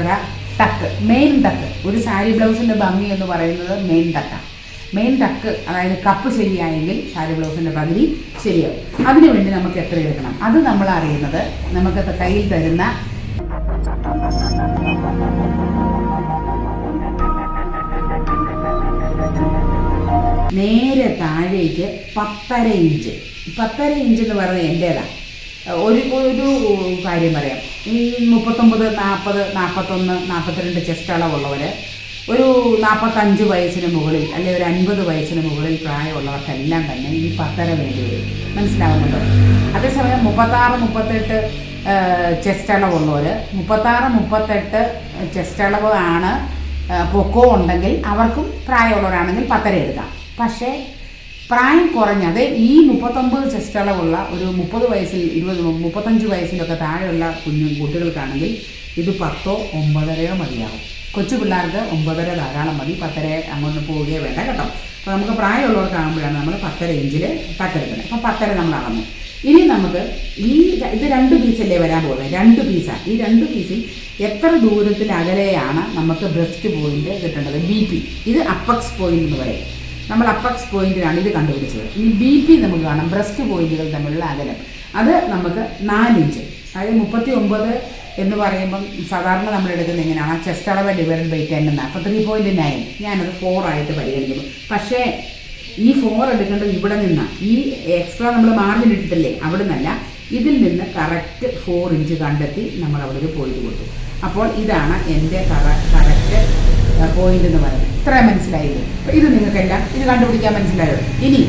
എത്ര ടക്ക് മെയിൻ ടക്ക് ഒരു സാരി ബ്ലൗസിന്റെ ഭംഗി എന്ന് പറയുന്നത് മെയിൻ ടക്കാണ് മെയിൻ ടക്ക് അതായത് കപ്പ് ശരിയായെങ്കിൽ സാരി ബ്ലൗസിന്റെ പകുതി ശരിയാവും. അതിനുവേണ്ടി നമുക്ക് എത്ര എടുക്കണം? അത് നമ്മൾ അറിയുന്നത് നമുക്ക് കയ്യിൽ തരുന്ന നേരെ താഴേക്ക് പത്തര ഇഞ്ച്. പത്തര ഇഞ്ച് എന്ന് പറയുന്നത് എന്റേതാണ് ഒരു ഒരു കാര്യം പറയാം. ഈ മുപ്പത്തൊമ്പത് നാൽപ്പത് നാൽപ്പത്തൊന്ന് നാൽപ്പത്തിരണ്ട് ചെസ്റ്റ് അളവുള്ളവർ ഒരു നാൽപ്പത്തഞ്ച് വയസ്സിന് മുകളിൽ അല്ലെങ്കിൽ ഒരു അൻപത് വയസ്സിന് മുകളിൽ പ്രായമുള്ളവർക്കെല്ലാം തന്നെ ഈ പത്തര വേണ്ടി വരും. മനസ്സിലാവുന്നുണ്ടോ? അതേസമയം മുപ്പത്താറ് മുപ്പത്തെട്ട് ചെസ്റ്റ് അളവുള്ളവർ മുപ്പത്താറ് മുപ്പത്തെട്ട് ചെസ്റ്റ് അളവ് ആണ് പൊക്കോ ഉണ്ടെങ്കിൽ അവർക്കും പ്രായമുള്ളവരാണെങ്കിൽ പത്തര എടുക്കാം. പക്ഷേ പ്രായം കുറഞ്ഞ കുറഞ്ഞത് ഈ മുപ്പത്തൊമ്പത് ചെസ്റ്റ് അളവുള്ള ഒരു മുപ്പത് വയസ്സിൽ ഇരുപത് മുപ്പത്തഞ്ച് വയസ്സിലൊക്കെ താഴെയുള്ള കുഞ്ഞു കുട്ടികൾക്കാണെങ്കിൽ ഇത് പത്തോ ഒമ്പതരയോ മതിയാവും. കൊച്ചു പിള്ളേർക്ക് ഒമ്പതര ധാരാളം മതി. പത്തര അങ്ങോട്ട് പോവുകയോ വേണ്ട കേട്ടോ. അപ്പോൾ നമുക്ക് പ്രായമുള്ളവർക്കാകുമ്പോഴാണ് നമ്മൾ പത്തര ഇഞ്ചിൽ തട്ടെടുക്കുന്നത് അപ്പോൾ പത്തര നമ്മൾ അളന്നു. ഇനി നമുക്ക് ഈ ഇത് രണ്ട് പീസല്ലേ വരാൻ പോകുന്നത്? രണ്ട് പീസാണ് ഈ രണ്ട് പീസിൽ എത്ര ദൂരത്തിൽ അകലെയാണ് നമുക്ക് ബ്രസ്റ്റ് പോയിന്റ് കിട്ടേണ്ടത്? ബി പി ഇത് അപ്പക്സ് പോയിന്റ് എന്ന് പറയും. നമ്മൾ അപ്പക്സ് പോയിന്റിലാണ് ഇത് കണ്ടുപിടിച്ചത്. ഈ ബി പി നമുക്ക് കാണാം. ബ്രസ്റ്റ് പോയിന്റുകൾ തമ്മിലുള്ള അകലം. അത് നമുക്ക് നാലിഞ്ച് അതായത് മുപ്പത്തി ഒമ്പത് എന്ന് പറയുമ്പം സാധാരണ നമ്മൾ എടുക്കുന്നത് എങ്ങനെയാണ് ചെസ്റ്റ് അളവ് ഡിവൈഡ് ബൈ ടെൻ എന്നാണ്. അപ്പോൾ ത്രീ പോയിന്റ് നയൻ ഞാനത് ഫോർ ആയിട്ട് പരിഗണിക്കുന്നു. പക്ഷേ ഈ ഫോർ എടുക്കേണ്ടത് ഇവിടെ നിന്നാണ് ഈ എക്സ്ട്രാ നമ്മൾ മാർജിൻ ഇട്ടിട്ടില്ലേ അവിടെ നിന്നല്ല ഇതിൽ നിന്ന് കറക്റ്റ് ഫോർ ഇഞ്ച് കണ്ടെത്തി നമ്മൾ അവിടെ ഒരു പോയിന്റ് കൊടുത്തു. അപ്പോൾ ഇതാണ് എന്റെ കറക്റ്റ് പോയിന്റ് എന്ന് പറയുന്നത്. ഇത്ര മനസ്സിലായത് ഇത് നിങ്ങൾക്കെല്ലാം ഇത് കണ്ടുപിടിക്കാൻ മനസ്സിലായോ? ഇനി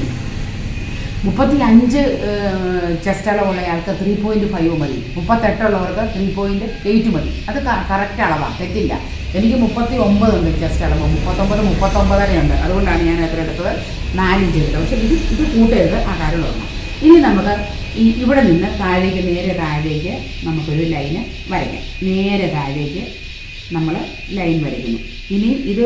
മുപ്പത്തി അഞ്ച് ചെസ്റ്റ് അളവുള്ള ആൾക്ക് ത്രീ പോയിന്റ് ഫൈവ് മതി. മുപ്പത്തെട്ടുള്ളവർക്ക് ത്രീ പോയിന്റ് എയ്റ്റ് മതി. അത് കറക്റ്റ് അളവാണ് തെറ്റില്ല. എനിക്ക് മുപ്പത്തി ഒമ്പതുണ്ട് ചെസ്റ്റ് അളവ്. മുപ്പത്തൊമ്പത് മുപ്പത്തൊമ്പതരയുണ്ട് അതുകൊണ്ടാണ് ഞാൻ എത്ര എടുത്തത് നാലിഞ്ച് എടുത്തത്. പക്ഷെ ഇത് ഇത് കൂട്ടരുത്. ആ കാര്യം ഓർമ്മ ഇനി നമുക്ക് ഈ ഇവിടെ നിന്ന് താഴേക്ക് നേരെ താഴേക്ക് നമുക്കൊരു ലൈന് വരയ്ക്കാം. നേരെ താഴേക്ക് നമ്മൾ ലൈൻ വരയ്ക്കുന്നു. ഇനി ഇത്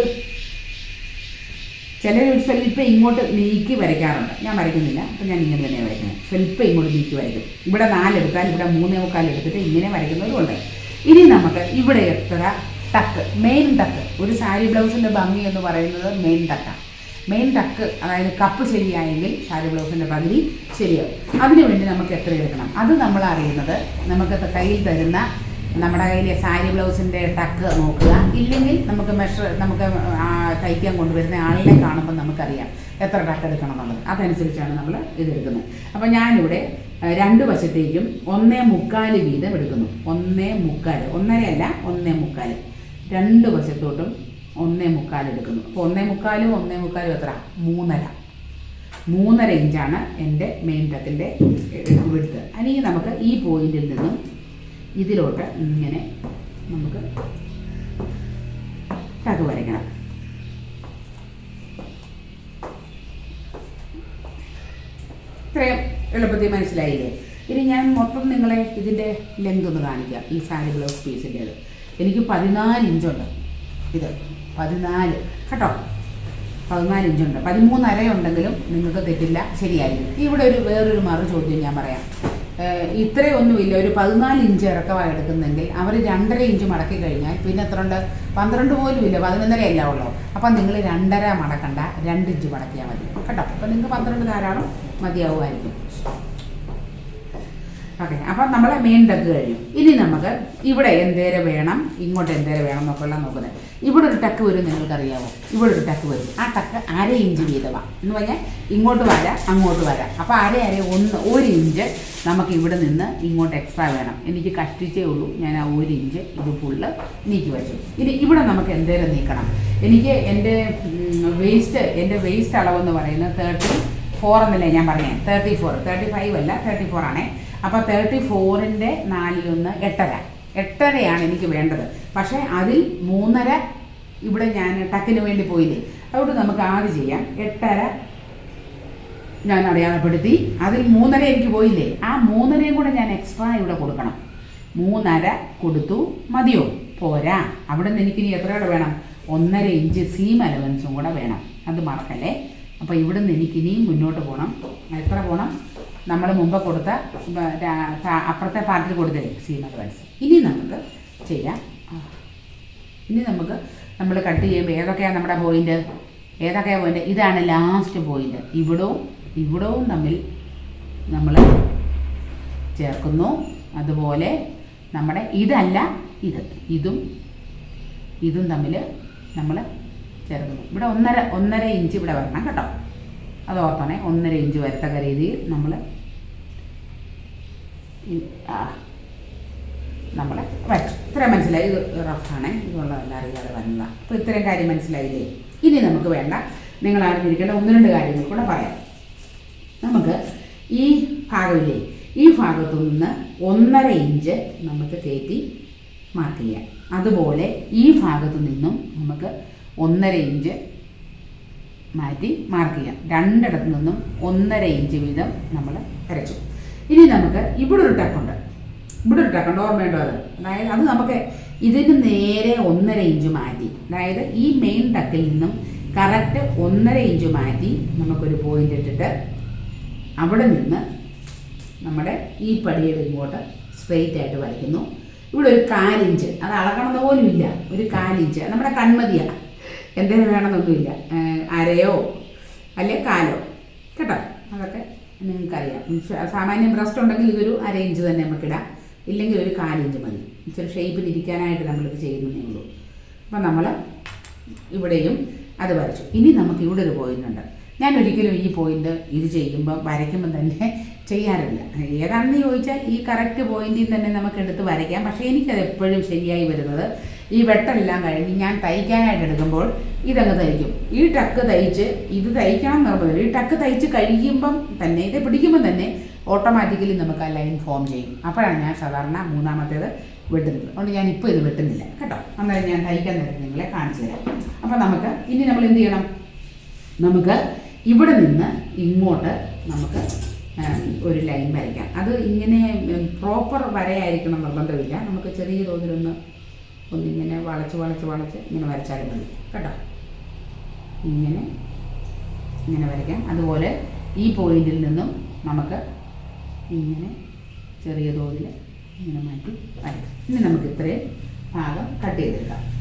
ചില സ്വല്പം ഇങ്ങോട്ട് നീക്കി വരയ്ക്കാറുണ്ട്. ഞാൻ വരയ്ക്കുന്നില്ല. അപ്പം ഞാൻ ഇങ്ങനെ തന്നെ വരയ്ക്കുന്നത്. സ്വല്പം ഇങ്ങോട്ട് നീക്കി വരയ്ക്കും. ഇവിടെ നാലെടുത്താൽ ഇവിടെ മൂന്നേ മുക്കാൽ എടുത്തിട്ട് ഇങ്ങനെ വരയ്ക്കുന്നവരുണ്ട് ഇനി നമുക്ക് ഇവിടെ എത്ര ടക്ക് മെയിൻ ടക്ക് ഒരു സാരി ബ്ലൗസിന്റെ ഭംഗി എന്ന് പറയുന്നത് മെയിൻ ടക്കാണ് മെയിൻ ടക്ക് അതായത് കപ്പ് ശരിയായെങ്കിൽ സാരി ബ്ലൗസിന്റെ പകുതി ശരിയാവും. അതിനുവേണ്ടി നമുക്ക് എത്ര എടുക്കണം? അത് നമ്മൾ അറിയുന്നത് നമുക്ക് കയ്യിൽ തരുന്ന നമ്മുടെ കയ്യിൽ സാരി ബ്ലൗസിന്റെ ടക്ക് നോക്കുക ഇല്ലെങ്കിൽ നമുക്ക് മെഷർ നമുക്ക് തയ്ക്കാൻ കൊണ്ടുവരുന്ന ആളിനെ കാണുമ്പോൾ നമുക്കറിയാം എത്ര ടക്ക് എടുക്കണം എന്നുള്ളത് അതനുസരിച്ചാണ് നമ്മൾ ഇതെടുക്കുന്നത് അപ്പോൾ ഞാനിവിടെ രണ്ട് വശത്തേക്കും ഒന്നേ മുക്കാൽ വീതം എടുക്കുന്നു ഒന്നേ മുക്കാൽ ഒന്നരയല്ല ഒന്നേ മുക്കാൽ രണ്ട് വശത്തോട്ടും ഒന്നേ മുക്കാൽ എടുക്കുന്നു അപ്പോൾ ഒന്നേ മുക്കാലും ഒന്നേ മുക്കാലും എത്ര മൂന്നര മൂന്നര ഇഞ്ചാണ് എന്റെ മെയിൻ ടക്കിന്റെ വിടുത്ത് അല്ലെങ്കിൽ നമുക്ക് ഈ പോയിന്റിൽ നിന്നും ഇതിലോട്ട് ഇങ്ങനെ നമുക്ക് ടക്ക് വരയ്ക്കണം. ഇത്രയും എളുപ്പത്തിൽ മനസ്സിലായില്ലേ? ഇനി ഞാൻ മൊത്തം നിങ്ങളെ ഇതിന്റെ ലെങ്ത് ഒന്ന് കാണിക്കാം ഈ സാരി ബ്ലൗസ് പീസിന്റേത് എനിക്ക് പതിനാല് ഇഞ്ചുണ്ട് ഇത് പതിനാല്. കേട്ടോ? പതിനാല് ഇഞ്ചുണ്ട് പതിമൂന്നര ഉണ്ടെങ്കിലും നിങ്ങൾക്ക് തെറ്റില്ല ശരിയായിരിക്കും. ഇവിടെ ഒരു വേറൊരു മറു ചോദ്യം ഞാൻ പറയാം. ഇത്രയൊന്നുമില്ല. ഒരു പതിനാല് ഇഞ്ച് ഇറക്കമായി എടുക്കുന്നെങ്കിൽ അവർ രണ്ടര ഇഞ്ച് മടക്കി കഴിഞ്ഞാൽ പിന്നെ എത്ര ഉണ്ട് പന്ത്രണ്ട് പോലും ഇല്ല പതിനൊന്നര അല്ല ഉള്ളൂ. അപ്പം നിങ്ങൾ രണ്ടര മടക്കണ്ട. രണ്ട് ഇഞ്ച് മടക്കിയാൽ മതി. കേട്ടോ? അപ്പം നിങ്ങൾക്ക് പന്ത്രണ്ട് ധാരാളം മതിയാവുമായിരിക്കും. ഓക്കെ. അപ്പം നമ്മളെ മെയിൻ ഡക്ക് കഴിയും ഇനി നമുക്ക് ഇവിടെ എന്തേരെ വേണം? ഇങ്ങോട്ട് എന്തേരെ വേണം എന്നൊക്കെയുള്ള നോക്കുന്നത്. ഇവിടെ ഒരു ടക്ക് വരും നിങ്ങൾക്കറിയാമോ ഇവിടെ ഒരു ടക്ക് വരും. ആ ടക്ക് അര ഇഞ്ച് വീതമാണ് എന്ന് പറഞ്ഞാൽ ഇങ്ങോട്ട് വരാം അങ്ങോട്ട് വരാം. അപ്പോൾ അര അര ഒന്ന് ഒരു ഇഞ്ച് നമുക്ക് ഇവിടെ നിന്ന് ഇങ്ങോട്ട് എക്സ്ട്രാ വേണം. എനിക്ക് കഷ്ടിച്ചേ ഉള്ളൂ. ഞാൻ ആ ഒരു ഇഞ്ച് ഇത് ഫുള്ള് നീക്കി വെച്ചു. ഇനി ഇവിടെ നമുക്ക് എന്തേലും നീക്കണം. എനിക്ക് എന്റെ വേസ്റ്റ് എന്റെ വേസ്റ്റ് അളവെന്ന് പറയുന്നത് തേർട്ടി ഫോർ എന്നല്ലേ ഞാൻ പറഞ്ഞത് തേർട്ടി ഫോർ തേർട്ടി ഫൈവ് അല്ല തേർട്ടി ഫോർ ആണേ. അപ്പോൾ തേർട്ടി ഫോറിന്റെ നാലിലൊന്ന് എട്ടര. എട്ടരയാണ് എനിക്ക് വേണ്ടത്. പക്ഷേ അതിൽ മൂന്നര ഇവിടെ ഞാൻ ടക്കിന് വേണ്ടി പോയില്ലേ? അതുകൊണ്ട് നമുക്ക് ആദ്യം ചെയ്യാം. എട്ടര ഞാൻ അടയാളപ്പെടുത്തി. അതിൽ മൂന്നര എനിക്ക് പോയില്ലേ? ആ മൂന്നരയും കൂടെ ഞാൻ എക്സ്ട്രാ ഇവിടെ കൊടുക്കണം. മൂന്നര കൊടുത്തു. മതിയോ? പോരാ. അവിടെ നിന്ന് എനിക്കിനി എത്ര കൂടെ വേണം? ഒന്നര ഇഞ്ച് സീം അലവൻസും കൂടെ വേണം. അത് മറക്കല്ലേ? അപ്പോൾ ഇവിടെ നിന്ന് എനിക്കിനിയും മുന്നോട്ട് പോകണം എത്ര പോകണം നമ്മൾ മുമ്പ് കൊടുത്ത അപ്പുറത്തെ പാർട്ടിൽ കൊടുത്തില്ലേ സീം അലവൻസ് ഇനി നമുക്ക് ചെയ്യാം. ഇനി നമുക്ക് നമ്മൾ കട്ട് ചെയ്യുമ്പോൾ ഏതൊക്കെയാണ് നമ്മുടെ പോയിന്റ് ഏതൊക്കെയാണ് പോയിന്റ് ഇതാണ് ലാസ്റ്റ് പോയിന്റ് ഇവിടവും ഇവിടവും തമ്മിൽ നമ്മൾ ചേർക്കുന്നു. അതുപോലെ നമ്മുടെ ഇതല്ല ഇത്. ഇതും ഇതും തമ്മിൽ നമ്മൾ ചേർക്കുന്നു. ഇവിടെ ഒന്നര ഒന്നര ഇഞ്ച് ഇവിടെ വരണം കേട്ടോ. അത് ഓർക്കണേ ഒന്നര ഇഞ്ച് വരത്തക്ക രീതിയിൽ നമ്മൾ നമ്മൾ വരച്ചു. ഇത്രയും മനസ്സിലായി. ഇത് റഫാണ്. ഇതുള്ളതല്ല അറിയാതെ വന്നതാണ് അപ്പോൾ ഇത്രയും കാര്യം മനസ്സിലായില്ലേ? ഇനി നമുക്ക് വേണ്ട. നിങ്ങൾ അറിഞ്ഞിരിക്കേണ്ട ഒന്ന് രണ്ട് കാര്യങ്ങൾ കൂടെ പറയാം. നമുക്ക് ഈ ഭാഗമില്ലേ? ഈ ഭാഗത്തു നിന്ന് ഒന്നര ഇഞ്ച് നമുക്ക് കയറ്റി മാർക്ക് ചെയ്യാം. അതുപോലെ ഈ ഭാഗത്തു നിന്നും നമുക്ക് ഒന്നര ഇഞ്ച് മാറ്റി മാർക്ക് ചെയ്യാം. രണ്ടിടത്തു നിന്നും ഒന്നര ഇഞ്ച് വീതം നമ്മൾ വരച്ചു. ഇനി നമുക്ക് ഇവിടെ ഒരു ടക്കുണ്ട് ഇവിടെ ഒരു ടക്കുണ്ട് ഓർമ്മയുണ്ടോ അത്? അതായത് അത് നമുക്ക് ഇതിന് നേരെ ഒന്നര ഇഞ്ച് മാറ്റി. അതായത് ഈ മെയിൻ ടക്കിൽ നിന്നും കറക്റ്റ് ഒന്നര ഇഞ്ച് മാറ്റി നമുക്കൊരു പോയിന്റ് ഇട്ടിട്ട് അവിടെ നിന്ന് നമ്മുടെ ഈ പടിയുടെ ഇങ്ങോട്ട് സ്ട്രെയിറ്റ് ആയിട്ട് വരയ്ക്കുന്നു. ഇവിടെ ഒരു കാലിഞ്ച് അത് അളക്കണമെന്ന് പോലും ഇല്ല. ഒരു കാലിഞ്ച് നമ്മുടെ കൺമതിയാണ് എന്തെങ്കിലും വേണമെന്നൊന്നുമില്ല. അരയോ അല്ലെ കാലോ? കേട്ടോ? അതൊക്കെ നിങ്ങൾക്കറിയാം. സാമാന്യം ബ്രസ്റ്റ് ഉണ്ടെങ്കിൽ ഇതൊരു അര ഇഞ്ച് തന്നെ നമുക്കിടാം ഇല്ലെങ്കിൽ ഒരു കാലിഞ്ച് മതി. ഇച്ചിരി ഷേപ്പിൽ ഇരിക്കാനായിട്ട് നമ്മളിത് ചെയ്യുന്നതേ ഉള്ളൂ അപ്പം നമ്മൾ ഇവിടെയും അത് വരച്ചു. ഇനി നമുക്ക് ഇവിടെ ഒരു പോയിന്റ് ഉണ്ട്. ഞാൻ ഒരിക്കലും ഈ പോയിന്റ് ഇത് ചെയ്യുമ്പോൾ വരയ്ക്കുമ്പോൾ തന്നെ ചെയ്യാറില്ല. ഏതാണെന്ന് ചോദിച്ചാൽ ഈ കറക്റ്റ് പോയിന്റിൽ തന്നെ നമുക്ക് എടുത്ത് വരയ്ക്കാം. പക്ഷേ എനിക്കത് എപ്പോഴും ശരിയായി വരുന്നത് ഈ വെട്ടെല്ലാം കഴിഞ്ഞ് ഞാൻ തയ്ക്കാനായിട്ട് എടുക്കുമ്പോൾ ഇതങ്ങ് തയ്ക്കും. ഈ ടക്ക് തയ്ച്ച് ഇത് തയ്ക്കണം നിർബന്ധമില്ല ഈ ടക്ക് തയ്ച്ച് കഴിയുമ്പം തന്നെ ഇത് പിടിക്കുമ്പം തന്നെ ഓട്ടോമാറ്റിക്കലി നമുക്ക് ആ ലൈൻ ഫോം ചെയ്യും. അപ്പോഴാണ് ഞാൻ സാധാരണ മൂന്നാമത്തേത് വെട്ടുന്നത്. അതുകൊണ്ട് ഞാൻ ഇപ്പോൾ ഇത് വെട്ടുന്നില്ല. കേട്ടോ? അന്നേരം ഞാൻ തയ്ക്കാൻ നേരം നിങ്ങളെ കാണിച്ചു തരാം. അപ്പോൾ നമുക്ക് ഇനി നമ്മൾ എന്ത് ചെയ്യണം? നമുക്ക് ഇവിടെ നിന്ന് ഇങ്ങോട്ട് നമുക്ക് ഒരു ലൈൻ വരയ്ക്കാം. അത് ഇങ്ങനെ പ്രോപ്പർ വരയായിരിക്കണം നിർബന്ധമില്ല. നമുക്ക് ചെറിയ തോതിലൊന്ന് ഒന്നിങ്ങനെ വളച്ച് വളച്ച് വളച്ച് ഇങ്ങനെ വരച്ചാലും മതി. കേട്ടോ? ഇങ്ങനെ ഇങ്ങനെ വരയ്ക്കാം. അതുപോലെ ഈ പോയിന്റിൽ നിന്നും നമുക്ക് ഇങ്ങനെ ചെറിയ തോതിൽ ഇങ്ങനെ മാറ്റി വരയ്ക്കാം. ഇനി നമുക്ക് ഇത്രയും ഭാഗം കട്ട് ചെയ്തെടുക്കാം.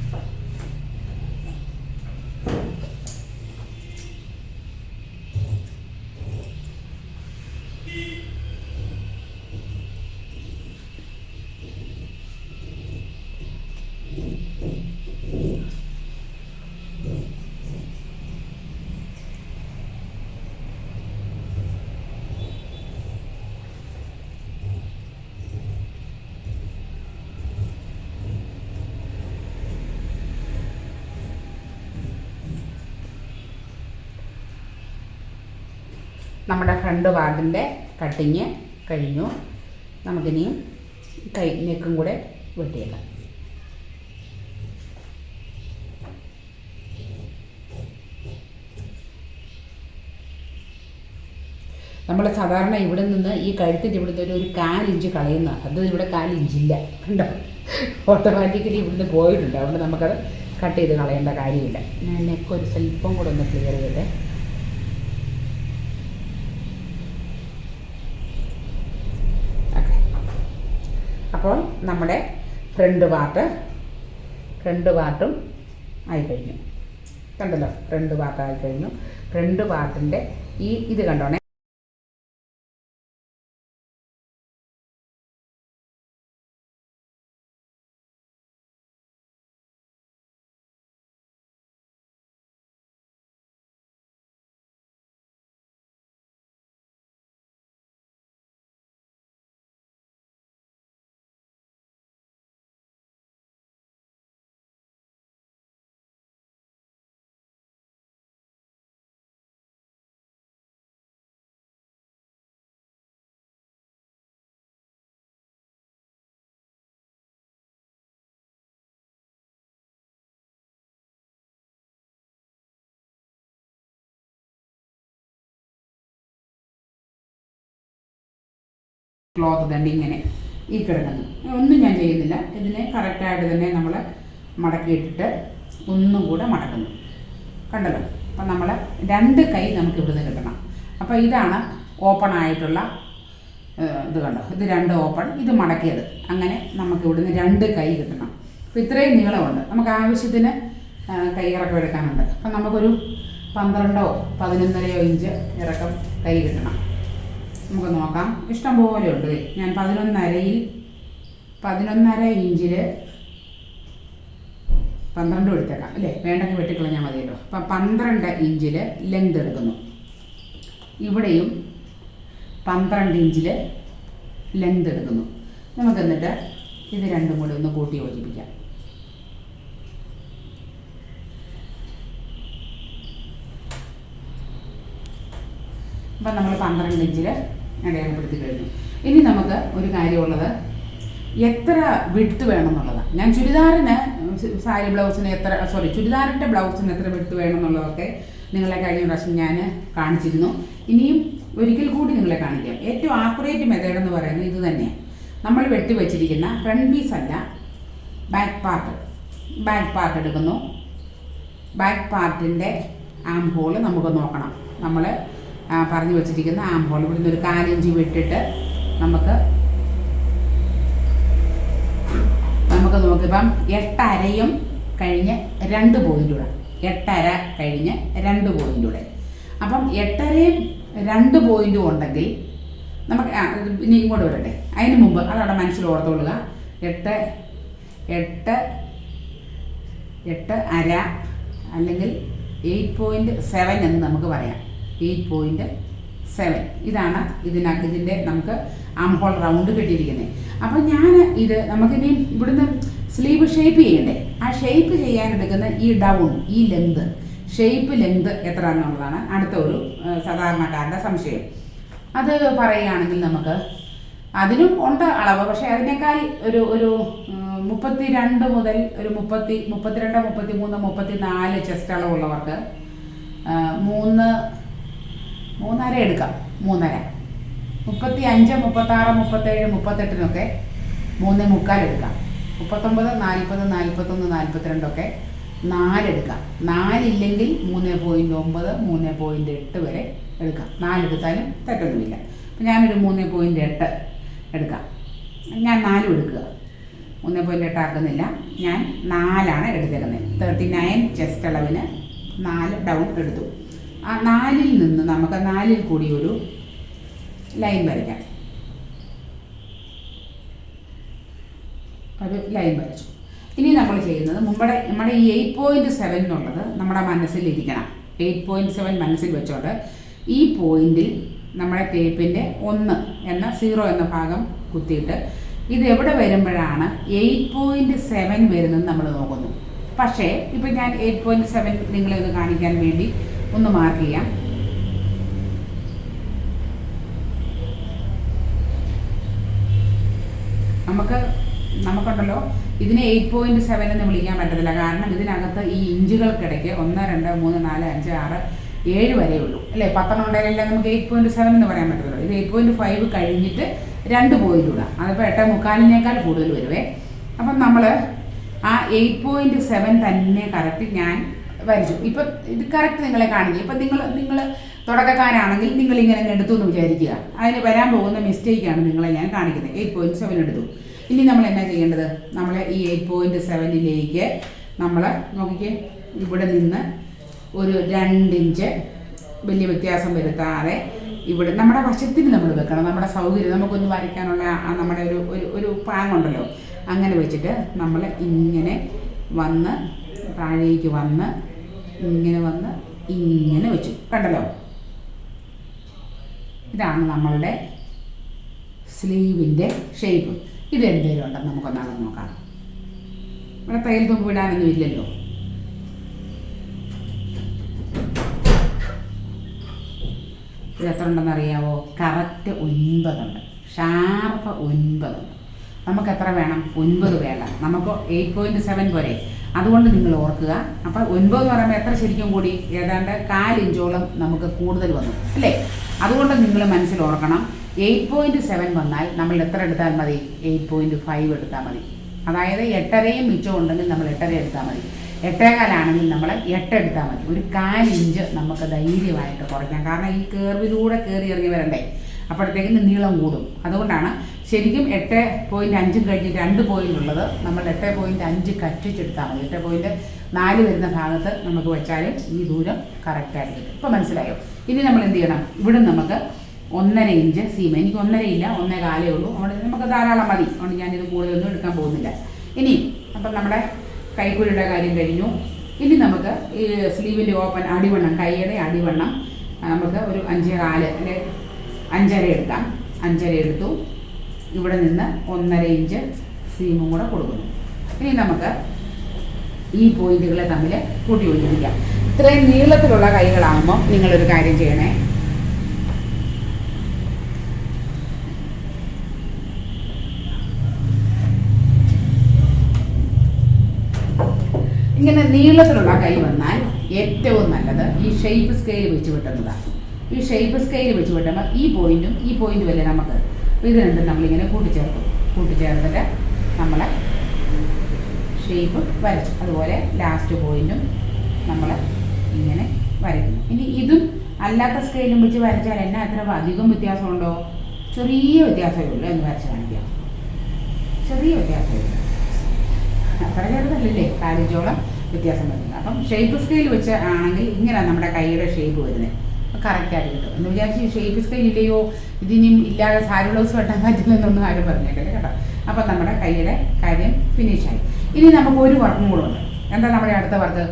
നമ്മുടെ ഫ്രണ്ട് പാർട്ടിന്റെ കട്ടിങ് കഴിഞ്ഞു. നമുക്കിനിയും കൈ നെക്കും കൂടെ വെട്ടിയേക്കാം. നമ്മൾ സാധാരണ ഇവിടെ നിന്ന് ഈ കഴുത്തിന്റെ ഇവിടുത്തെ ഒരു ഒരു കാലിഞ്ച് കളയുന്ന അത് ഇവിടെ കാലിഞ്ചില്ല കണ്ടോ? ഓട്ടോമാറ്റിക്കലി ഇവിടുന്ന് പോയിട്ടുണ്ട്. അതുകൊണ്ട് നമുക്കത് കട്ട് ചെയ്ത് കളയേണ്ട കാര്യമില്ല. നെക്ക് ഒരു സ്വല്പം കൂടെ ഒന്ന് ക്ലിയർ ചെയ്തേ ഓക്കെ അപ്പോൾ നമ്മുടെ ഫ്രണ്ട് പാർട്ട് ഫ്രണ്ട് പാർട്ടും ആയിക്കഴിഞ്ഞു. കണ്ടല്ലോ? ഫ്രണ്ട് പാർട്ട് ആയിക്കഴിഞ്ഞു. ഫ്രണ്ട് പാർട്ടിന്റെ ഈ ഇത് കണ്ടോണേ ക്ലോത്ത് തന്നെ ഇങ്ങനെ ഈ കിടക്കുന്നു ഒന്നും ഞാൻ ചെയ്യുന്നില്ല. ഇതിനെ കറക്റ്റായിട്ട് തന്നെ നമ്മൾ മടക്കിയിട്ടിട്ട് ഒന്നും കൂടെ മടക്കുന്നു. കണ്ടല്ലോ? അപ്പം നമ്മൾ രണ്ട് കൈ നമുക്ക് ഇവിടുന്ന് കിട്ടണം. അപ്പോൾ ഇതാണ് ഓപ്പൺ ആയിട്ടുള്ള ഇത് കണ്ടോ? ഇത് രണ്ട് ഓപ്പൺ ഇത് മടക്കിയത്. അങ്ങനെ നമുക്ക് ഇവിടുന്ന് രണ്ട് കൈ കിട്ടണം. അപ്പോൾ ഇത്രയും നീളമുണ്ട്. നമുക്ക് ആവശ്യത്തിന് കൈ ഇറക്കം എടുക്കാനുണ്ട്. അപ്പം നമുക്കൊരു പന്ത്രണ്ടോ പതിനൊന്നരയോ ഇഞ്ച് ഇറക്കം കൈ കിട്ടണം. നമുക്ക് നോക്കാം. ഇഷ്ടം പോലെ ഉണ്ട്. ഞാൻ പതിനൊന്നരയിൽ പതിനൊന്നര ഇഞ്ചിൽ പന്ത്രണ്ട് എടുത്തേക്കാം. അല്ലേ? വേണ്ടെങ്കിൽ വെട്ടിക്കളഞ്ഞാൽ മതിയല്ലോ. അപ്പം പന്ത്രണ്ട് ഇഞ്ചിൽ ലെങ്ത് എടുക്കുന്നു. ഇവിടെയും പന്ത്രണ്ട് ഇഞ്ചിൽ ലെങ്ത് എടുക്കുന്നു. നമുക്ക് എന്നിട്ട് ഇത് രണ്ടും കൂടി ഒന്ന് കൂട്ടി യോജിപ്പിക്കാം. അപ്പം നമ്മൾ പന്ത്രണ്ട് ഇഞ്ചിൽ അടയാളപ്പെടുത്തി കഴിഞ്ഞു. ഇനി നമുക്ക് ഒരു കാര്യമുള്ളത് എത്ര വിട്ട് വേണമെന്നുള്ളതാണ്. ഞാൻ ചുരിദാറിന് സാരി ബ്ലൗസിന് എത്ര സോറി ചുരിദാറിന്റെ ബ്ലൗസിന് എത്ര വിട്ട് വേണമെന്നുള്ളതൊക്കെ നിങ്ങളെ കഴിഞ്ഞ പ്രാവശ്യം ഞാൻ കാണിച്ചിരുന്നു. ഇനിയും ഒരിക്കൽ കൂടി നിങ്ങളെ കാണിക്കാം. ഏറ്റവും ആക്യുറേറ്റ് മെത്തേഡ് എന്ന് പറയുന്നത് ഇത് തന്നെയാണ്. നമ്മൾ വെട്ടി വെച്ചിരിക്കുന്ന ഫ്രണ്ട് പീസ് അല്ല ബാക്ക് പാർട്ട് ബാക്ക് പാർട്ട് എടുക്കുന്നു. ബാക്ക് പാർട്ടിന്റെ ആം ഹോൾ നമുക്ക് നോക്കണം. നമ്മൾ പറഞ്ഞു വെച്ചിരിക്കുന്ന ആം ഹോൾ ഇവിടുന്ന് ഒരു കാലിഞ്ചി വിട്ടിട്ട് നമുക്ക് നമുക്ക് നോക്കിയപ്പം എട്ടരയും കഴിഞ്ഞ് രണ്ട് പോയിന്റ് എട്ടര കഴിഞ്ഞ് രണ്ട് പോയിന്റ് അപ്പം എട്ടരയും രണ്ട് പോയിന്റും ഉണ്ടെങ്കിൽ നമുക്ക് ഇനി ഇങ്ങോട്ട് വരട്ടെ. അതിന് മുമ്പ് അതവിടെ മനസ്സിൽ ഓർത്തുകൊള്ളുക. എട്ട് എട്ട് എട്ട് അര അല്ലെങ്കിൽ എയ്റ്റ് പോയിന്റ് സെവൻ എന്ന് നമുക്ക് പറയാം. എയ്റ്റ് പോയിന്റ് സെവൻ ഇതാണ് ഇതിനകത്ത് ഇതിന്റെ നമുക്ക് ആംഹോൾ റൗണ്ട് കിട്ടിയിരിക്കുന്നത്. അപ്പോൾ ഞാൻ ഇത് നമുക്കിനി ഇവിടുന്ന് സ്ലീവ് ഷേപ്പ് ചെയ്യണ്ടേ? ആ ഷേപ്പ് ചെയ്യാൻ എടുക്കുന്ന ഈ ഡൗൺ ഈ ലെങ്ത് ഷേപ്പ് ലെങ്ത് എത്ര എന്നുള്ളതാണ് അടുത്ത ഒരു ആ, സാധാരണക്കാരന്റെ സംശയം. അത് പറയുകയാണെങ്കിൽ നമുക്ക് അതിനും ഉണ്ട് അളവ് പക്ഷേ അതിനേക്കാൾ ഒരു ഒരു മുപ്പത്തി രണ്ട് മുതൽ ഒരു മുപ്പത്തി മുപ്പത്തിരണ്ട് മുപ്പത്തി മൂന്ന് മുപ്പത്തി നാല് ചെസ്റ്റ് അളവുള്ളവർക്ക് ആ, മൂന്ന് മൂന്നര എടുക്കാം. മൂന്നര. മുപ്പത്തി അഞ്ച് മുപ്പത്താറ് മുപ്പത്തേഴ് മുപ്പത്തെട്ടിനൊക്കെ മൂന്ന് മുക്കാൽ എടുക്കാം. മുപ്പത്തൊമ്പത് നാൽപ്പത് നാൽപ്പത്തൊന്ന് നാൽപ്പത്തിരണ്ടൊക്കെ നാലെടുക്കാം. നാലില്ലെങ്കിൽ മൂന്ന് പോയിന്റ് ഒമ്പത് മൂന്ന് പോയിന്റ് എട്ട് വരെ എടുക്കാം. നാലെടുത്താലും തെറ്റൊന്നുമില്ല. അപ്പം ഞാനൊരു മൂന്ന് പോയിന്റ് എട്ട് എടുക്കാം. ഞാൻ നാലും എടുക്കുക. മൂന്ന് പോയിന്റ് എട്ട് ആക്കുന്നില്ല. ഞാൻ നാലാണ് എടുത്തേക്കുന്നത്. തേർട്ടി നയൻ ചെസ്റ്റ് അളവിന് നാല് ഡൗൺ എടുത്തു. ആ നാലിൽ നിന്ന് നമുക്ക് നാലിൽ കൂടി ഒരു ലൈൻ വരയ്ക്കാം. ഒരു ലൈൻ വരച്ചു. ഇനി നമ്മൾ ചെയ്യുന്നത് നമ്മുടെ നമ്മുടെ ഈ എയ്റ്റ് പോയിന്റ് സെവൻ എന്നുള്ളത് നമ്മുടെ മനസ്സിലിരിക്കണം എയ്റ്റ് പോയിന്റ് സെവൻ മനസ്സിൽ വെച്ചോണ്ട് ഈ പോയിന്റിൽ നമ്മുടെ ടേപ്പിന്റെ ഒന്ന് എന്ന സീറോ എന്ന ഭാഗം കുത്തിയിട്ട് ഇത് എവിടെ വരുമ്പോഴാണ് എയ്റ്റ് പോയിന്റ് സെവൻ വരുന്നത് നമ്മൾ നോക്കുന്നു. പക്ഷേ ഇപ്പം ഞാൻ എയ്റ്റ് പോയിന്റ് സെവൻ നിങ്ങളെ ഒന്ന് കാണിക്കാൻ വേണ്ടി ഒന്ന് മാർക്ക് ചെയ്യാം. നമുക്ക് നമുക്കുണ്ടല്ലോ ഇതിനെ എയ്റ്റ് പോയിന്റ് സെവൻ എന്ന് വിളിക്കാൻ പറ്റത്തില്ല. കാരണം ഇതിനകത്ത് ഈ ഇഞ്ചുകൾക്കിടയ്ക്ക് ഒന്ന് രണ്ട് മൂന്ന് നാല് അഞ്ച് ആറ് ഏഴ് വരെ ഉള്ളൂ. അല്ലേ? പത്തെണ്ണം ഉണ്ടെങ്കിലല്ലേ നമുക്ക് എയ്റ്റ് പോയിന്റ് സെവൻ എന്ന് പറയാൻ പറ്റത്തുള്ളൂ. ഇത് എയ്റ്റ് പോയിന്റ് ഫൈവ് കഴിഞ്ഞിട്ട് രണ്ട് പോയിന്റ് ഇടാം. അതിപ്പോൾ എട്ട് മുക്കാലിനേക്കാൾ കൂടുതൽ വരുവേ. അപ്പം നമ്മൾ ആ എയ്റ്റ് പോയിന്റ് സെവൻ തന്നെ കറക്റ്റ് ഞാൻ വരച്ചു. ഇപ്പം ഇത് കറക്റ്റ് നിങ്ങളെ കാണിക്കുക ഇപ്പം നിങ്ങൾ നിങ്ങൾ തുടക്കക്കാരാണെങ്കിൽ നിങ്ങൾ ഇങ്ങനെ എടുത്തു എന്ന് വിചാരിക്കുക. അതിന് വരാൻ പോകുന്ന മിസ്റ്റേക്കാണ് നിങ്ങളെ ഞാൻ കാണിക്കുന്നത്. എയ്റ്റ് പോയിന്റ് സെവൻ എടുത്തു. ഇനി നമ്മൾ എന്നാ ചെയ്യേണ്ടത്? നമ്മൾ ഈ എയ്റ്റ് പോയിന്റ് സെവനിലേക്ക് നമ്മൾ നോക്കിക്കേ ഇവിടെ നിന്ന് ഒരു രണ്ടിഞ്ച് വലിയ വ്യത്യാസം വരുത്താതെ ഇവിടെ നമ്മുടെ വശത്തിന് നമ്മൾ വെക്കണം. നമ്മുടെ സൗകര്യം നമുക്കൊന്ന് വരയ്ക്കാനുള്ള നമ്മുടെ ഒരു ഒരു ഒരു പാങ്ങുണ്ടല്ലോ. അങ്ങനെ വെച്ചിട്ട് നമ്മൾ ഇങ്ങനെ വന്ന് താഴേക്ക് വന്ന് ഇങ്ങനെ വന്ന് ഇങ്ങനെ വെച്ചു. കണ്ടല്ലോ? ഇതാണ് നമ്മളുടെ സ്ലീവിന്റെ ഷേപ്പ് ഇത് എന്തേലും ഉണ്ടെന്ന് നമുക്കൊന്നാണ് നോക്കാം. ഇവിടെ തയ്യൽ തുമ്പ് വിടാനൊന്നും ഇല്ലല്ലോ. ഇത് എത്ര ഉണ്ടെന്ന് അറിയാവോ? കറക്റ്റ് ഒൻപതുണ്ട്. ഷാർപ്പ് ഒൻപതുണ്ട്. നമുക്ക് എത്ര വേണം? ഒൻപത് വേണം നമുക്ക് എയ്റ്റ് പോയിന്റ് സെവൻ പോരെ? അതുകൊണ്ട് നിങ്ങൾ ഓർക്കുക. അപ്പോൾ ഒൻപത് എന്ന് പറയുമ്പോൾ എത്ര ശരിക്കും കൂടി? ഏതാണ്ട് കാലിഞ്ചോളം നമുക്ക് കൂടുതൽ വന്നു. അല്ലേ? അതുകൊണ്ട് നിങ്ങൾ മനസ്സിൽ ഓർക്കണം. എയ്റ്റ് പോയിന്റ് സെവൻ വന്നാൽ നമ്മൾ എത്ര എടുത്താൽ മതി? എയ്റ്റ് പോയിന്റ് ഫൈവ് എടുത്താൽ മതി. അതായത് എട്ടരയും മിച്ചം ഉണ്ടെങ്കിൽ നമ്മൾ എട്ടര എടുത്താൽ മതി. എട്ടേകാലാണെങ്കിൽ നമ്മൾ എട്ട് എടുത്താൽ മതി. ഒരു കാലിഞ്ച് നമുക്ക് ധൈര്യമായിട്ട് കുറയ്ക്കാം. കാരണം ഈ കേർവിലൂടെ കയറി ഇറങ്ങി വരണ്ടേ? അപ്പോഴത്തേക്കിന് നീളം കൂടും. അതുകൊണ്ടാണ് ശരിക്കും എട്ട് പോയിന്റ് അഞ്ചും കഴിഞ്ഞ് രണ്ട് പോയിന്റ് ഉള്ളത് നമ്മൾ എട്ട് പോയിന്റ് അഞ്ച് കറ്റിച്ചെടുത്താൽ മതി. എട്ട് പോയിന്റ് നാല് വരുന്ന ഭാഗത്ത് നമുക്ക് വെച്ചാലും ഈ ദൂരം കറക്റ്റായിട്ട് കിട്ടും ഇപ്പോൾ മനസ്സിലായോ? ഇനി നമ്മൾ എന്ത് ചെയ്യണം? ഇവിടെ നമുക്ക് ഒന്നര ഇഞ്ച് സീമ എനിക്ക് ഒന്നര ഇല്ല ഒന്നേ കാലേ ഉള്ളൂ. അതുകൊണ്ട് നമുക്ക് ധാരാളം മതി. അതുകൊണ്ട് ഞാനിത് കൂടുതലൊന്നും എടുക്കാൻ പോകുന്നില്ല. ഇനി അപ്പം നമ്മുടെ കൈക്കുഴിയുടെ കാര്യം കഴിഞ്ഞു. ഇനി നമുക്ക് ഈ സ്ലീവിന്റെ ഓപ്പൺ അടിവണ്ണം കൈയുടെ അടിവണ്ണം നമുക്ക് ഒരു അഞ്ചേ കാൽ അല്ലെ അഞ്ചര എടുക്കാം. അഞ്ചര എടുത്തു. ഇവിടെ നിന്ന് ഒന്നര ഇഞ്ച് സീമും കൂടെ കൊടുക്കുന്നു. ഇനി നമുക്ക് ഈ പോയിന്റുകളെ തമ്മിൽ കൂട്ടി യോജിപ്പിക്കാം ഇത്രയും നീളത്തിലുള്ള കൈകളാകുമ്പോൾ നിങ്ങളൊരു കാര്യം ചെയ്യണേ. ഇങ്ങനെ നീളത്തിലുള്ള കൈ വന്നാൽ ഏറ്റവും നല്ലത് ഈ ഷേപ്പ് സ്കെയിൽ വെച്ച് വിട്ടുന്നതാണ് ഈ ഷേപ്പ് സ്കെയിൽ വെച്ച് വിട്ടുമ്പോൾ ഈ പോയിന്റും ഈ പോയിന്റും അല്ലേ നമുക്ക്? അപ്പോൾ ഇത് രണ്ടും നമ്മളിങ്ങനെ കൂട്ടിച്ചേർക്കും കൂട്ടിച്ചേർത്തിട്ട് നമ്മൾ ഷേപ്പ് വരച്ചു. അതുപോലെ ലാസ്റ്റ് പോയിന്റും നമ്മൾ ഇങ്ങനെ വരയ്ക്കുന്നു. ഇനി ഇതും അല്ലാത്ത സ്കെയിലും വെച്ച് വരച്ചാൽ എന്നാ എത്ര അധികം വ്യത്യാസമുണ്ടോ? ചെറിയ വ്യത്യാസമേ ഉള്ളൂ എന്ന് വരച്ച് കാണിക്കാം. ചെറിയ വ്യത്യാസമേ ഉള്ളൂ. അത്ര ചെറുതല്ലേ കാലിച്ചോളം വ്യത്യാസം വരുന്നത്. അപ്പം ഷേപ്പ് സ്കെയിൽ വെച്ച് ആണെങ്കിൽ ഇങ്ങനെയാണ് നമ്മുടെ കൈയുടെ ഷേപ്പ് വരുന്നത്. കറക്റ്റായിട്ട് കിട്ടും എന്ന് വിചാരിച്ച് ഷേപ്പ് സ്കെയിൽ ഇല്ലയോ ഇതിനും ഇല്ലാതെ സാരി ബ്ലൗസ് വെട്ടാൻ പറ്റില്ലെന്നൊന്നും ആരും പറഞ്ഞേക്കില്ല കേട്ടോ. അപ്പം നമ്മുടെ കൈയുടെ കാര്യം ഫിനിഷായി ഇനി നമുക്ക് ഒരു വർക്കും കൂടെ ഉണ്ട്. എന്താ നമ്മുടെ അടുത്ത വർക്ക്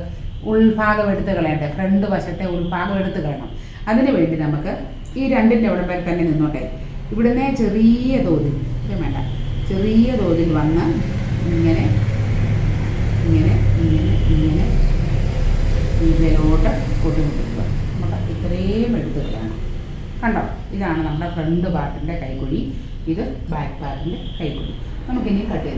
ഉൾഭാഗം എടുത്ത് കളയണ്ടേ? ഫ്രണ്ട് വശത്തെ ഉൾഭാഗം എടുത്ത് കളയണം. അതിന് വേണ്ടി നമുക്ക് ഈ രണ്ടിന്റെ അവിടെ വരെ തന്നെ നിന്നോട്ടെ. ഇവിടുന്ന് ചെറിയ തോതിൽ വേണ്ട. ചെറിയ തോതിൽ വന്ന് ഇങ്ങനെ ഇങ്ങനെ ഇങ്ങനെ ഇങ്ങനെ ഇതിലോട്ട് കൊണ്ടുമുട്ടുക എടുത്ത് കളയണം കണ്ടോ? ഇതാണ് നമ്മുടെ ഫ്രണ്ട് പാർട്ടിന്റെ കൈക്കുഴി. ഇത് ബാക്ക് പാർട്ടിന്റെ കൈക്കുഴി. നമുക്കിനി കട്ട്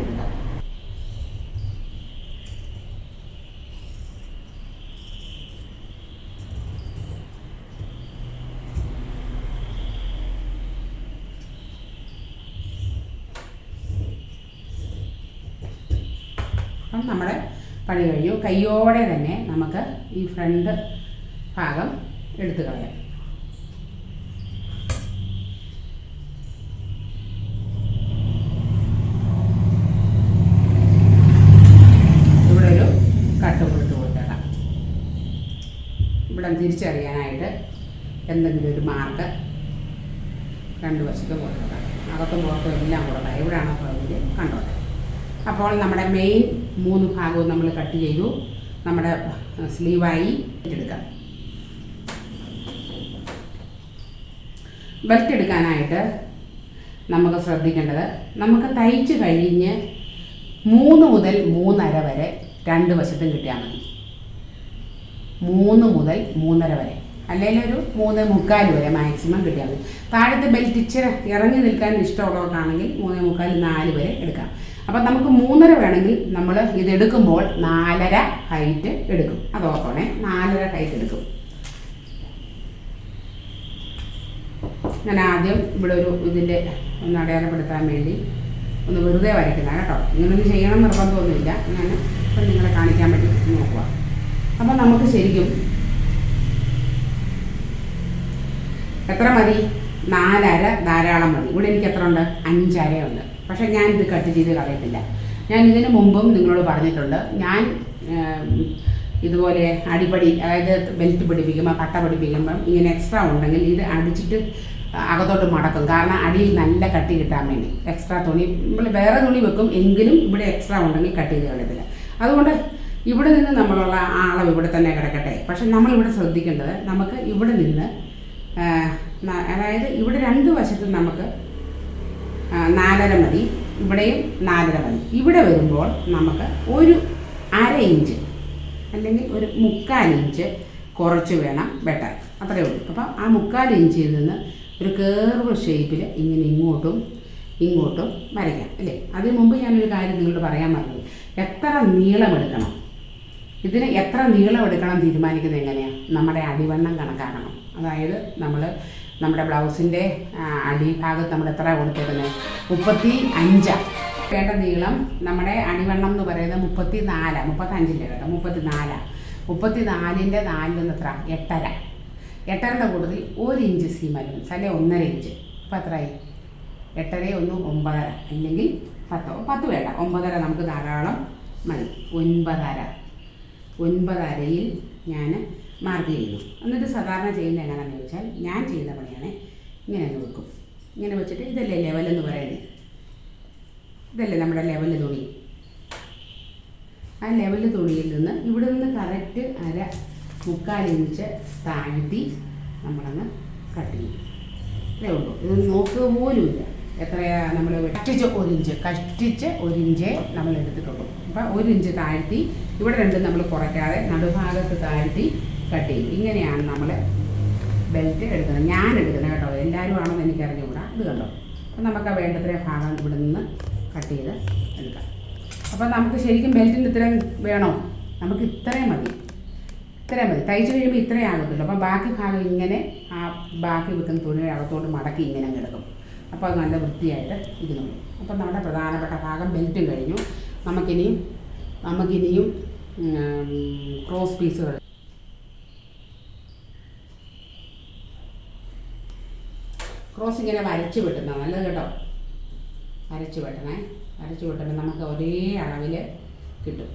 അപ്പം നമ്മുടെ പണി കഴിയും കയ്യോടെ തന്നെ നമുക്ക് ഈ ഫ്രണ്ട് ഭാഗം എടുത്തു കളയാം. ഇവിടെ ഒരു കട്ട് തിരിച്ചറിയാനായിട്ട് എന്തെങ്കിലും ഒരു മാർക്ക് രണ്ട് വശത്തും കൊടുത്തേക്കാം അകത്തും പുറത്തും എല്ലാം കൊടുക്കാം എവിടെയാണോ സൗകര്യം കണ്ടോട്ടെ. അപ്പോൾ നമ്മുടെ മെയിൻ മൂന്ന് ഭാഗവും നമ്മൾ കട്ട് ചെയ്തു. നമ്മുടെ സ്ലീവായി എടുക്കാം. ബെൽറ്റ് എടുക്കാനായിട്ട് നമുക്ക് ശ്രദ്ധിക്കേണ്ടത് നമുക്ക് തയ്ച്ച് കഴിഞ്ഞ് മൂന്ന് മുതൽ മൂന്നര വരെ രണ്ട് വശത്തും കിട്ടിയാൽ മതി. മൂന്ന് മുതൽ മൂന്നര വരെ. അല്ലെങ്കിൽ ഒരു മൂന്ന് മുക്കാൽ വരെ മാക്സിമം കിട്ടിയാൽ മതി. താഴത്തെ ബെൽറ്റ് ഇച്ചിരി ഇറങ്ങി നിൽക്കാൻ ഇഷ്ടമുള്ളവർക്കാണെങ്കിൽ മൂന്ന് മുക്കാൽ നാല് വരെ എടുക്കാം. അപ്പം നമുക്ക് മൂന്നര വേണമെങ്കിൽ നമ്മൾ ഇതെടുക്കുമ്പോൾ നാലര ഹൈറ്റ് എടുക്കും. അത് ഓർക്കണേ നാലര ഹൈറ്റ് എടുക്കും. ഞാൻ ആദ്യം ഇവിടെ ഒരു ഇതിന്റെ ഒന്ന് അടയാളപ്പെടുത്താൻ വേണ്ടി ഒന്ന് വെറുതെ വരയ്ക്കുന്ന കേട്ടോ. ഇങ്ങനൊന്നും ചെയ്യണം നിർബന്ധമൊന്നുമില്ല. ഞാൻ ഇപ്പം നിങ്ങളെ കാണിക്കാൻ വേണ്ടി നോക്കുക. അപ്പം നമുക്ക് ശരിക്കും എത്ര മതി? നാലര ധാരാളം മതി. ഇവിടെ എനിക്ക് എത്ര ഉണ്ട്? അഞ്ചരയുണ്ട് പക്ഷേ ഞാൻ ഇത് കട്ട് ചെയ്ത് കളയത്തില്ല. ഞാൻ ഇതിനു മുമ്പും നിങ്ങളോട് പറഞ്ഞിട്ടുണ്ട്. ഞാൻ ഇതുപോലെ അടിപടി അതായത് ബെൽറ്റ് പിടിപ്പിക്കുമ്പോൾ കട്ട പിടിപ്പിക്കുമ്പം ഇങ്ങനെ എക്സ്ട്രാ ഉണ്ടെങ്കിൽ ഇത് അടിച്ചിട്ട് അകത്തോട്ട് മടക്കും. കാരണം അടിയിൽ നല്ല കട്ടി കിട്ടാൻ വേണ്ടി. എക്സ്ട്രാ തുണി നമ്മൾ വേറെ തുണി വെക്കും എങ്കിലും ഇവിടെ എക്സ്ട്രാ ഉണ്ടെങ്കിൽ കട്ട് ചെയ്ത് കളയത്തില്ല അതുകൊണ്ട് ഇവിടെ നിന്ന് നമ്മളുള്ള ആ ഇവിടെ തന്നെ കിടക്കട്ടെ. പക്ഷെ നമ്മൾ ഇവിടെ ശ്രദ്ധിക്കേണ്ടത് നമുക്ക് ഇവിടെ നിന്ന് അതായത് ഇവിടെ രണ്ട് വശത്തും നമുക്ക് നാലര മതി. ഇവിടെയും നാലര മതി. ഇവിടെ വരുമ്പോൾ നമുക്ക് ഒരു അര ഇഞ്ച് അല്ലെങ്കിൽ ഒരു മുക്കാൽ ഇഞ്ച് കുറച്ച് വേണം വെട്ടാൻ. അത്രയേ ഉള്ളൂ. അപ്പം ആ മുക്കാൽ ഇഞ്ചിൽ നിന്ന് ഒരു കേർവ് ഷേപ്പിൽ ഇങ്ങനെ ഇങ്ങോട്ടും ഇങ്ങോട്ടും വരയ്ക്കാം അല്ലേ? അതിന് മുമ്പ് ഞാനൊരു കാര്യം നിങ്ങളോട് പറയാൻ മറന്നു. എത്ര നീളമെടുക്കണം? ഇതിന് എത്ര നീളം എടുക്കണം തീരുമാനിക്കുന്നത് എങ്ങനെയാണ് നമ്മുടെ അടിവണ്ണം കണക്കാക്കണം. അതായത് നമ്മൾ നമ്മുടെ ബ്ലൗസിന്റെ അടിഭാഗത്ത് നമ്മൾ എത്ര കൊടുത്തേക്കുന്നത് മുപ്പത്തി അഞ്ചാണ് വേണ്ട നീളം നമ്മുടെ അടിവണ്ണം എന്ന് പറയുന്നത് മുപ്പത്തി നാലാണ് മുപ്പത്തഞ്ചിന്റെ കേട്ടോ മുപ്പത്തി നാലാണ് മുപ്പത്തി നാലിന്റെ നാലിൽ നിന്ന് എത്ര എട്ടര. എട്ടരയുടെ കൂടുതൽ ഒരു ഇഞ്ച് സീം അല്ല അല്ലെ ഒന്നര ഇഞ്ച്. അപ്പോൾ അത്രയായി എട്ടര ഒന്ന് ഒമ്പതര. അല്ലെങ്കിൽ പത്തോ? പത്ത് വേണ്ട. ഒമ്പതര നമുക്ക് ധാരാളം മതി. ഒൻപതര. ഒൻപതരയിൽ ഞാൻ മാർക്ക് ചെയ്യുന്നു എന്നിട്ട് സാധാരണ ചെയ്യുന്നത് എങ്ങനെയാണെന്ന് ചോദിച്ചാൽ ഞാൻ ചെയ്യുന്ന പണിയാണ് ഇങ്ങനെ വെക്കും. ഇങ്ങനെ വെച്ചിട്ട് ഇതല്ലേ ലെവലെന്ന് പറയുന്നത്? ഇതല്ലേ നമ്മുടെ ലെവൽ തുണി? ആ ലെവൽ തുണിയിൽ നിന്ന് ഇവിടെ നിന്ന് കറക്റ്റ് അര മുക്കാൽ ഇഞ്ച് താഴ്ത്തി നമ്മളങ്ങ് കട്ട് ചെയ്യും. ഇത്രേ ഉള്ളൂ. ഇത് നോക്കുക പോലുമില്ല. എത്രയാ നമ്മൾ കഷ്ടിച്ച് ഒരു ഇഞ്ച് കഷ്ടിച്ച് ഒരു നമ്മൾ എടുത്തിട്ടുള്ളൂ. അപ്പം ഒരു ഇഞ്ച് താഴ്ത്തി ഇവിടെ രണ്ടും നമ്മൾ കുറയ്ക്കാതെ നടുഭാഗത്ത് താഴ്ത്തി കട്ട് ചെയ്യും. ഇങ്ങനെയാണ് നമ്മൾ ബെൽറ്റ് എടുക്കുന്നത്. ഞാൻ എടുക്കുന്നത് കേട്ടോ. എല്ലാവരും ആണെന്ന് എനിക്ക് അറിഞ്ഞുകൂടാ ഇത് കണ്ടോ? അപ്പം നമുക്ക് ആ വേണ്ടത്രയും ഭാഗം ഇവിടെ നിന്ന് കട്ട് ചെയ്ത് എടുക്കാം. അപ്പം നമുക്ക് ശരിക്കും ബെൽറ്റിന്റെ ഇത്രയും വേണോ? നമുക്ക് ഇത്രയും മതി. ഇത്രയും മതി. തയ്ച്ചു കഴിയുമ്പോൾ ഇത്രയും ആകത്തുള്ളൂ അപ്പം ബാക്കി ഭാഗം ഇങ്ങനെ ആ ബാക്കി വെക്കുന്ന തുണിയുടെ അകത്തോട്ട് മടക്കി ഇങ്ങനെ കിടക്കും അപ്പോൾ അത് നല്ല വൃത്തിയായിട്ട് ഇരുന്നുള്ളൂ അപ്പം നമ്മുടെ പ്രധാനപ്പെട്ട ഭാഗം ബെൽറ്റും കഴിഞ്ഞു. നമുക്കിനിയും നമുക്കിനിയും ക്രോസ് പീസുകൾ. ക്രോസ് ഇങ്ങനെ വരച്ച് വെട്ടുന്ന നല്ലത് കേട്ടോ. വരച്ച് വെട്ടണേ. വരച്ച് വെട്ടുമ്പോൾ നമുക്ക് ഒരേ അളവിൽ കിട്ടും.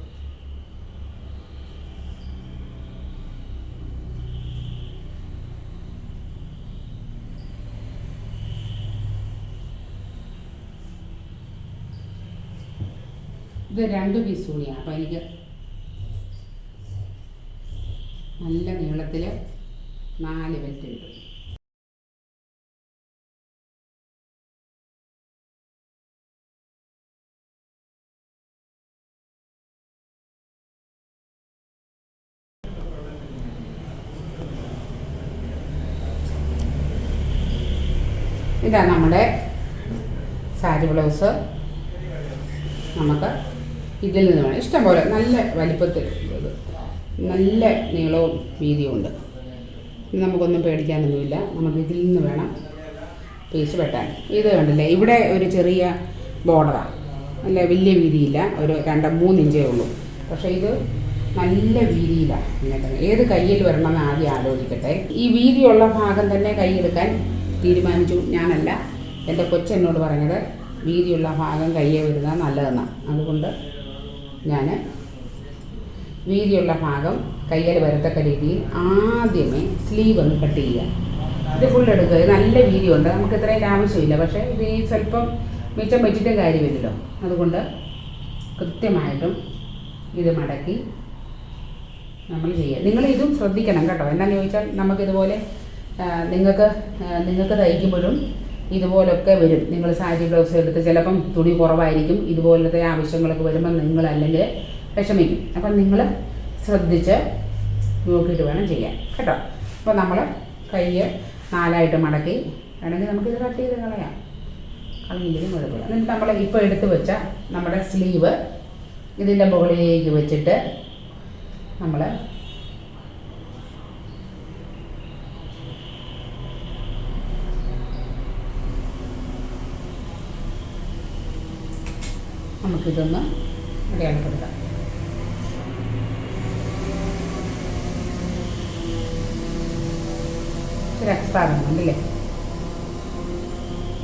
ഇത് രണ്ട് പീസ് തുണിയാണ് അപ്പോൾ എനിക്ക്. നല്ല നീളത്തിൽ നാല് വെറ്റ് കിട്ടും ഇതാ നമ്മുടെ സാരി ബ്ലൗസ് നമുക്ക് ഇതിൽ നിന്ന് വേണം ഇഷ്ടം പോലെ നല്ല വലിപ്പത്തിൽ നല്ല നീളവും വീതിയും ഉണ്ട്. നമുക്കൊന്നും പേടിക്കാനൊന്നുമില്ല. നമുക്ക് ഇതിൽ നിന്ന് വേണം പീസ് വെട്ടാൻ. ഇത് കണ്ടില്ലേ? ഇവിടെ ഒരു ചെറിയ ബോർഡറാണ് അല്ല വലിയ വീതിയില്ല. ഒരു രണ്ട് മൂന്ന് ഇഞ്ചേ ഉള്ളൂ. പക്ഷേ ഇത് നല്ല വീതിയിലാണ് ഇങ്ങനെ ഏത് കയ്യിൽ വരണമെന്ന് ആദ്യം ആലോചിക്കട്ടെ. ഈ വീതിയുള്ള ഭാഗം തന്നെ കൈയെടുക്കാൻ തീരുമാനിച്ചു. ഞാനല്ല. എന്റെ കൊച്ചെന്നോട് പറഞ്ഞത് വീതിയുള്ള ഭാഗം കയ്യെ വരുന്നത് നല്ലതെന്നാണ് അതുകൊണ്ട് ഞാൻ വീതിയുള്ള ഭാഗം കയ്യിൽ വരത്തക്ക രീതിയിൽ ആദ്യമേ സ്ലീവ് ഒന്ന് കട്ട് ചെയ്യുക. ഇത് ഫുൾ എടുക്കുക. ഇത് നല്ല വീതിയുണ്ട്. നമുക്ക് ഇത്രയും ആവശ്യമില്ല പക്ഷേ ഇത് ഈ സ്വല്പം മിച്ചം വെച്ചിട്ടും കാര്യമില്ലല്ലോ. അതുകൊണ്ട് കൃത്യമായിട്ടും ഇത് മടക്കി നമ്മൾ ചെയ്യുക. നിങ്ങൾ ഇതും ശ്രദ്ധിക്കണം കേട്ടോ. എന്താണെന്ന് ചോദിച്ചാൽ നമുക്കിതുപോലെ നിങ്ങൾക്ക് നിങ്ങൾക്ക് തയ്ക്കുമ്പോഴും ഇതുപോലൊക്കെ വരും. നിങ്ങൾ സാരി ബ്ലൗസ് എടുത്ത് ചിലപ്പം തുണി കുറവായിരിക്കും. ഇതുപോലത്തെ ആവശ്യങ്ങളൊക്കെ വരുമ്പോൾ നിങ്ങൾ അല്ലെങ്കിൽ വിഷമിക്കും. അപ്പം നിങ്ങൾ ശ്രദ്ധിച്ച് നോക്കിയിട്ട് വേണം ചെയ്യാൻ. കേട്ടോ? അപ്പോൾ നമ്മൾ കൈ നാലായിട്ട് മടക്കി. വേണമെങ്കിൽ നമുക്കിത് കട്ട് ചെയ്ത് കളയാം. കളഞ്ഞില്ലെങ്കിലും കുഴപ്പമില്ല എന്നിട്ട് നമ്മൾ ഇപ്പോൾ എടുത്ത് വെച്ച നമ്മുടെ സ്ലീവ് ഇതിന്റെ മുകളിലേക്ക് വെച്ചിട്ട് നമ്മൾ നമുക്കിതൊന്ന് അടയാളപ്പെടുത്താം. ഒരു എക്സ്ട്രാ വേണം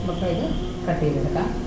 നമുക്ക് ഇത് കട്ട് ചെയ്തെടുക്കാം.